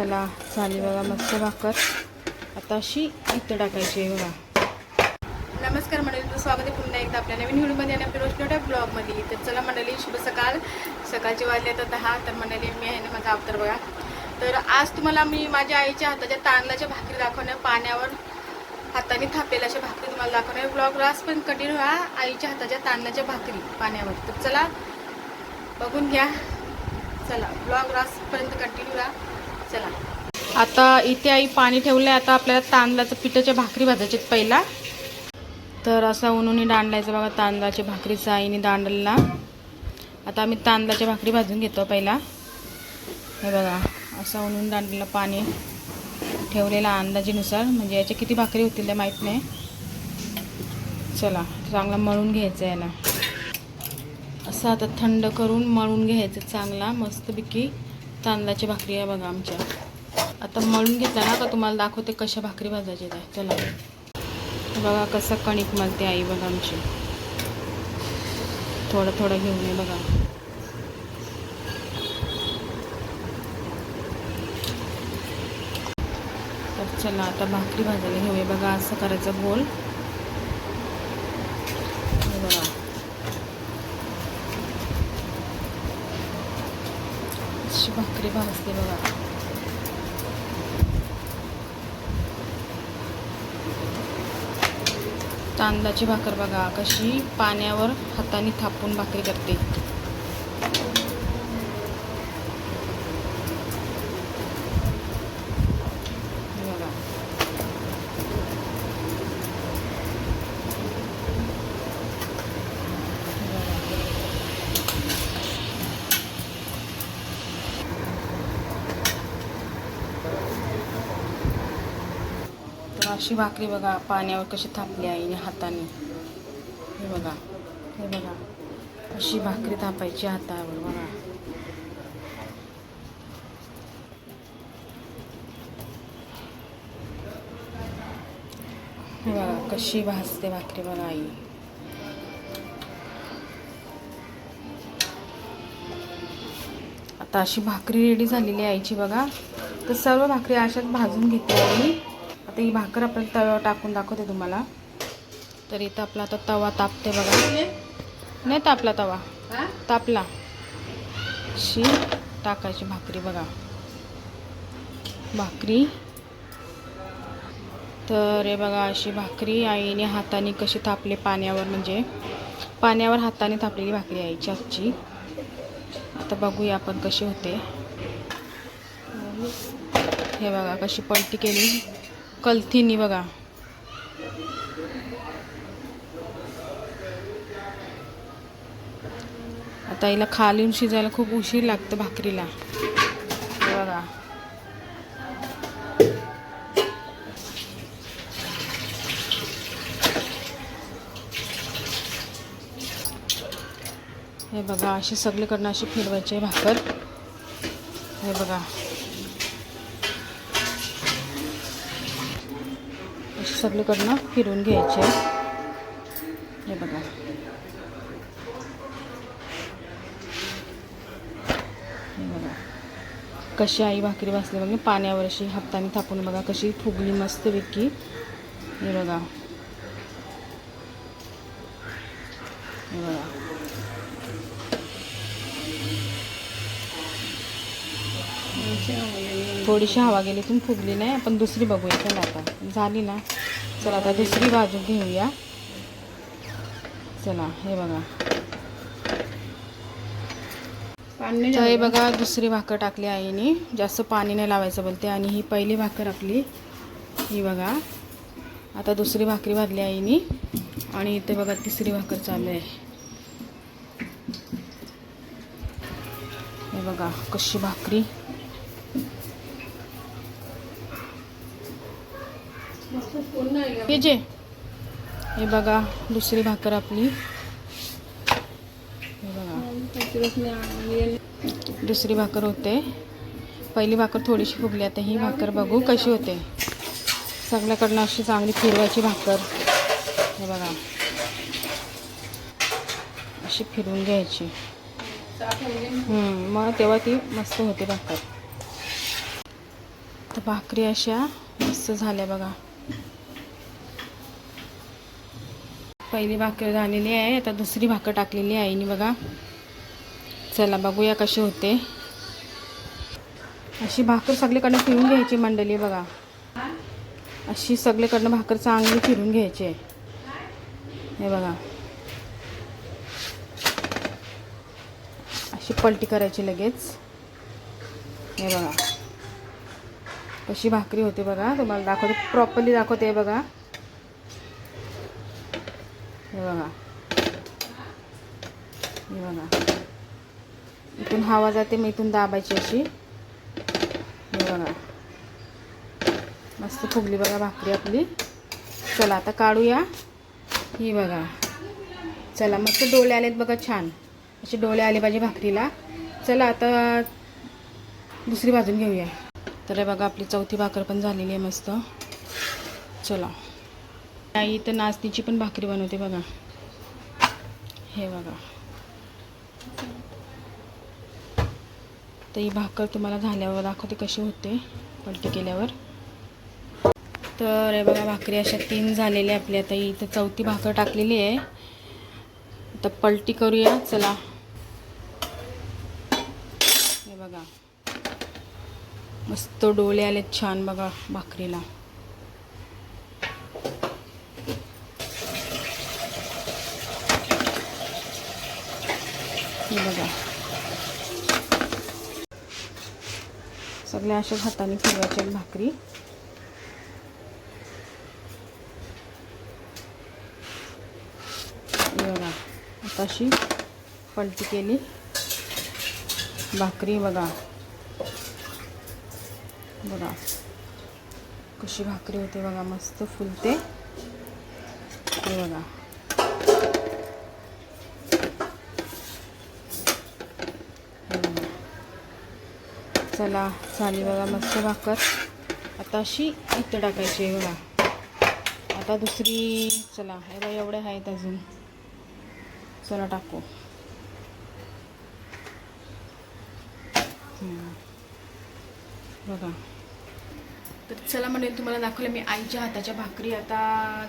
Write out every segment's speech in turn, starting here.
चला झाली बघा मस्त भाकर. आता अशी इथं टाकायची आहे बघा. नमस्कार मंडळी तुझं स्वागत आहे. पुन्हा एकदा आपल्या नवीन व्हिडिओमध्ये आणि आपल्या रोजनोट्या ब्लॉगमध्ये. तर चला मंडळी शुभ सकाळ. सकाळची वाजले तर दहा तर मंडळी मी आहे ना माझा अवतार बघा. तर आज तुम्हाला मी माझ्या आईच्या हाताच्या तांदळाच्या भाकरी दाखवणार. पाण्यावर हाताने थापेल अशा भाकरी तुम्हाला दाखवणार. ब्लॉग रास पण कंटिन्यू हा आईच्या हाताच्या तांदळाच्या भाकरी पाण्यावर. तर चला बघून घ्या. चला ब्लॉग रासपर्यंत कंटिन्यू राहा. चला. आता इथे आई पाणी ठेवलं आहे आता आपल्याला तांदळाचं पिठाच्या भाकरी भाजायचे पहिला. तर असा उन्हुनी दांडलायचं बघा तांदळाच्या भाकरीचा आईने दांडलला. आता आम्ही तांदळाच्या भाकरी भाजून घेतो पहिला. हे बघा असा उन्हून दांडलेला पाणी ठेवलेला अंदाजेनुसार. म्हणजे याच्या किती भाकरी होतील त्या माहीत नाही. चला चांगला मळून घ्यायचं आहे याला. असं आता थंड करून मळून घ्यायचं चांगला मस्तपैकी. तांदळाची भाकरी आहे बघा आमच्या. आता मळून घेतला ना का तुम्हाला दाखवते कशा भाकरी भाजायच्या आहे चला. बघा कसं कणिक मलते आई बघा आमची. थोडं थोडं घेऊन ये बघा. तर चला आता भाकरी भाजायला घेऊया बघा असं करायचं गोल हे बघा अशी भाकरी बघा तांदळाची भाकर बघा कशी पाण्यावर हाताने थापून भाकरी करते हे बघा हे बघा. तर अशी भाकरी बघा पाण्यावर कशी थापली आईने हाताने. हे बघा हे बघा. अशी भाकरी थापायची हातावर बघा. हे बघा कशी भाजते भाकरी बघा आई. आता अशी भाकरी रेडी झालेली आहे आईची बघा. तर सर्व भाकरी अशाच भाजून घेतली आई आता ही भाकर आपल्याला तव्यावर टाकून दाखवते तुम्हाला. तर इथं आपला आता तवा तापते बघा. नाही तापला तवा. तापला. अशी टाकायची भाकरी बघा. भाकरी. तर हे बघा अशी भाकरी आईने हाताने कशी थापले पाण्यावर म्हणजे पाण्यावर हाताने थापलेली भाकरी आईची आजची. आता बघूया आपण कशी होते. हे बघा कशी पलटी केली. कलथिनी बघा. आता हिला खालून शिजायला खूप उशीर लागतं भाकरीला. हे बघा. हे बघा अशी सगळीकडनं अशी फिरवायची आहे भाकर. हे बघा. अशी सगळीकडनं फिरून घ्यायचे. हे बघा. हे बघा. कशी आई भाकरी भासली बघा. पाण्यावर अशी हाताने थापून बघा कशी फुगली मस्त विकी हे बघा. हे बघा थोडीशी हवा गेली पण फुगली नाही. आपण दुसरी बघूया चला आता. झाली ना? चला आता दुसरी बाजू घेऊया. चला हे बघा. हे बघा दुसरी भाकर टाकली आईने. जास्त पाणी नाही लावायचं बोलते. आणि ही पहिली भाकर आपली. ही बघा. आता दुसरी भाकरी भाजली आईने. आणि इथे बघा तिसरी भाकर चालू आहे. हे बघा कशी भाकरी. हे जे. हे बघा दुसरी भाकर आपली. हे बघा. दुसरी भाकर होते. पहिली भाकर थोडीशी फुगली आता ही भाकर बघू कशी होते. सगळ्याकडनं अशी चांगली फिरवायची भाकर. हे बघा. अशी फिरवून घ्यायची. मग तेव्हा ती मस्त होते भाकर. तर भाकरी अशा मस्त झाल्या बघा. पहिली भाकर झालेली आहे आता दुसरी भाकर टाकलेली आहे आईने बघा. चला बघूया कशी होते. अशी भाकर सगळीकडनं फिरून घ्यायची मंडळी बघा. अशी सगळीकडनं भाकर चांगली फिरून घ्यायची आहे. हे बघा. अशी पलटी करायची लगेच. हे बघा. कशी भाकरी होते बघा. तुम्हाला दाखवते. प्रॉपरली दाखवते बघा. हे बघा. हे बघा. इथून हवा जाते मग इथून दाबायची अशी. हे बघा. मस्त फुगली बघा भाकरी आपली. चला आता काढूया. ही बघा. चला मस्त डोळे आलेत बघा छान. असे डोळे आले पाहिजे भाकरीला. चला आता दुसरी बाजून घेऊया. तर हे बघा आपली चौथी भाकर पण झालेली आहे मस्त. चला. आई तर नाचणीची पण भाकरी बनवते बघा. हे बघा. तर ही भाकर तुम्हाला झाल्यावर दाखवते कशी होते पलटी केल्यावर. तर हे बघा भाकरी अशा तीन झालेल्या आपल्या. आता इथं चौथी भाकर टाकलेली आहे. आता पलटी करूया चला. हे बघा. मस्त डोळे आलेत छान बघा भाकरीला. हे बघा. सगळ्या अशाच हाताने फिरवायच्या भाकरी. बघा आता अशी पलटी केली. भाकरी बघा. बघा कशी भाकरी होते बघा मस्त फुलते. हे बघा हे बघा. चला झाली बघा मस्त भाकर. आता अशी इथं टाकायची आहे बघा. आता दुसरी चला हे बघा एवढे आहेत अजून. चला टाकू. बघा. तर चला म्हणेल तुम्हाला दाखवलं मी आईच्या हाताच्या भाकरी आता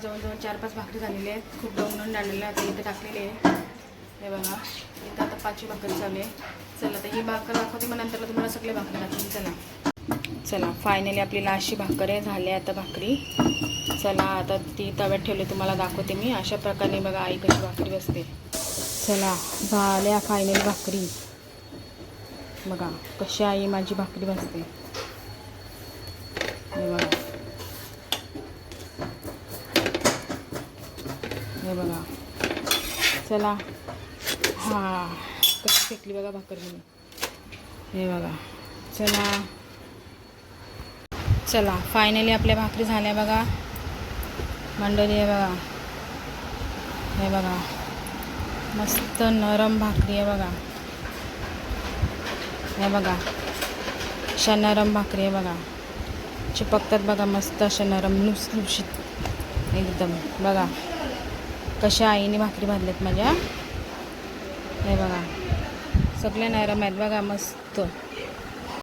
जवळजवळ चार पाच भाकरी झालेल्या आहेत. खूप डाऊन आणलेल्या आता इथे टाकलेले आहे. हे बघा इथं आता पाचवी भाकरी चालू आहे. चला तर ही भाकर दाखवते मग नंतर तुम्हाला सगळे भाकरी दाखवते. चला. चला फायनली आपली लाशी भाकर आहे झाली आता भाकरी. चला आता ती तव्यात ठेवली तुम्हाला दाखवते मी. अशा प्रकारे बघा आई कशी भाकरी बसते. चला झाल्या फायनली भाकरी. बघा कशी आई माझी भाकरी बसते. हे बघा. हे बघा. चला हा. कशी फेकली बघा भाकर मी हे बघा. चला. चला फायनली आपल्या भाकरी झाल्या बघा. मंडळी आहे बघा. हे बघा. मस्त नरम भाकरी आहे बघा. हे बघा. अशा नरम भाकरी आहे बघा. चिपकतात बघा मस्त अशा नरम लुसलुशीत एकदम. बघा. कशा आईने भाकरी बांधल्यात माझ्या. हे बघा. सगळे नरम आहेत. बघा मस्त.